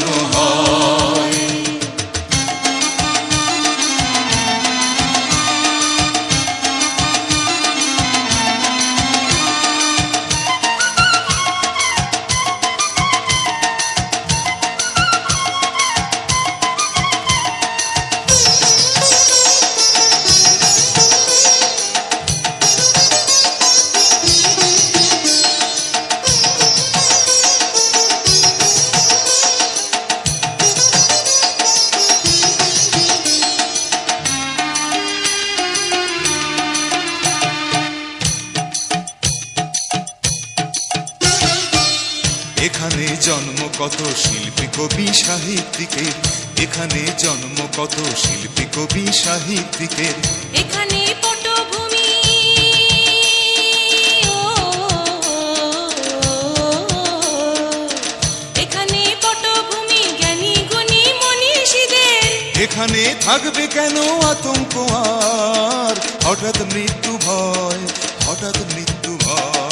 ফুল এখানে জন্ম কত শিল্পী কবি সাহিত্যিকের? এখানে জন্ম কত শিল্পী কবি সাহিত্যিকের? এখানে পটভূমি। এখানে পটভূমি জ্ঞানী গুণী মনীষীদের। এখানে থাকবে কেন আতঙ্ক আর? হঠাৎ মৃত্যু ভয় হঠাৎ মৃত্যু ভয়।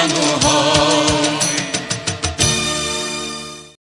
ফোটানো